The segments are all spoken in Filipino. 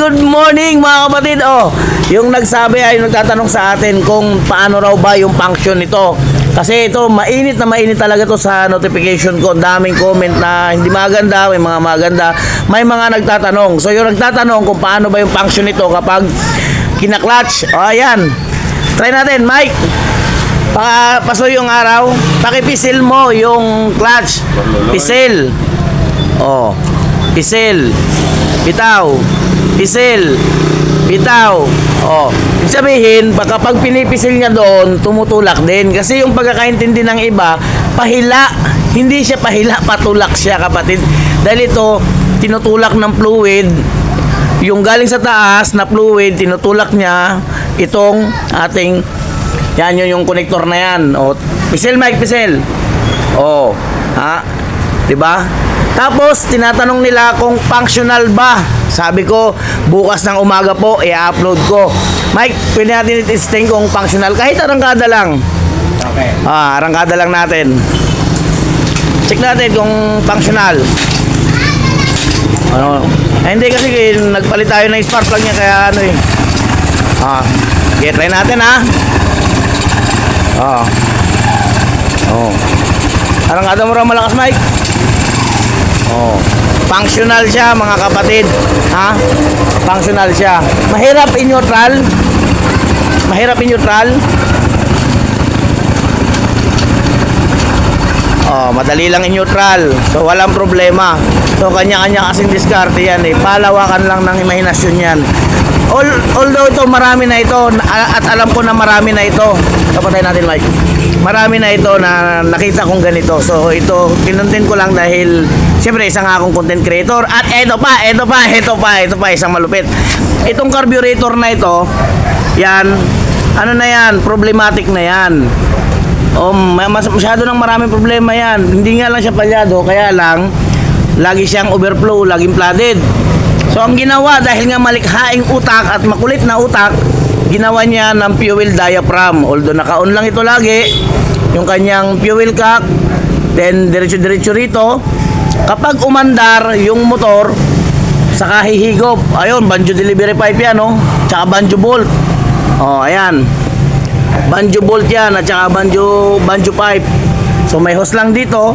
good morning mga kapatid. Oh, yung nagsabi ay nagtatanong sa atin kung paano raw ba yung function nito. Kasi ito, mainit na mainit talaga to sa notification ko. Ang daming comment na hindi maganda, may mga maganda. May mga nagtatanong. So yung nagtatanong kung paano ba yung function nito kapag kinaklatch. Oh, ayan. Try natin, Mike. Pa pasoy yung araw. Pakipisil mo yung clutch. Pisil. Oh. Pisil. Bitaw. Pisil. Bitaw. Oh. Ibig sabihin, baka pag pinipisil niya doon, tumutulak din. Kasi yung pagkakaintindi ng iba, pahila. Hindi siya pahila, patulak siya kapatid. Dahil ito, tinutulak ng fluid. Yung galing sa taas na fluid, tinutulak niya itong ating yan yun yung connector na yan. O, pisel Mike, pisel. O, ha? 'Di ba? Tapos tinatanong nila kung functional ba. Sabi ko, bukas ng umaga po i-upload ko. Mike, pwede natin i-testing kung functional kahit arangkada lang. Okay. Ah, arangkada lang natin. Check natin kung functional. Ano? Eh, hindi kasi eh, nagpalit tayo ng spark plug niya kaya ano eh. Ah, okay, try natin ha. Ah. Oh. Arangkada mo raw malakas, Mike. Oh. Functional siya, mga kapatid. Ha? Functional siya. Mahirap in neutral. Mahirap in neutral. Oh, madali lang in neutral. So walang problema. So kanya-kanya kasing diskarte yan eh. Palawakan lang ng imahinasyon yan. All, although ito marami na ito at alam ko na marami na ito. Kapatay natin Mike. Marami na ito na nakita kong ganito. So ito kinontent ko lang dahil siyempre isang akong content creator at ito pa, ito pa, ito pa, ito pa isang malupit. Itong carburetor na ito, yan, ano na yan, problematic na yan. Oh, mas masyado nang maraming problema yan. Hindi nga lang siya palyado, kaya lang lagi siyang overflow, laging flooded. So ang ginawa dahil nga malikhaing utak at makulit na utak, ginawa niya ng fuel diaphragm. Although naka-on lang ito lagi, yung kanyang fuel cock, then diretso-diretso rito. Kapag umandar yung motor, saka hihigop. Ayun, banjo delivery pipe yan, no? Tsaka banjo bolt. Oh, ayan. Banjo bolt yan at saka banjo, banjo pipe. So may hose lang dito.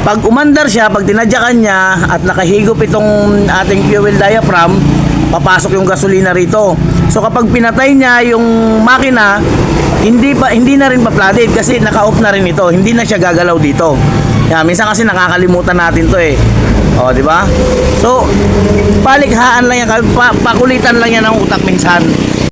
Pag umandar siya, pag tinadyakan niya at nakahigop itong ating fuel diaphragm, papasok yung gasolina rito. So kapag pinatay niya yung makina, hindi pa hindi na rin pa-flooded kasi naka-off na rin ito. Hindi na siya gagalaw dito. Yan, minsan kasi nakakalimutan natin 'to eh. O, di ba? So, palikhaan lang yan, pa, pakulitan lang yan ng utak minsan.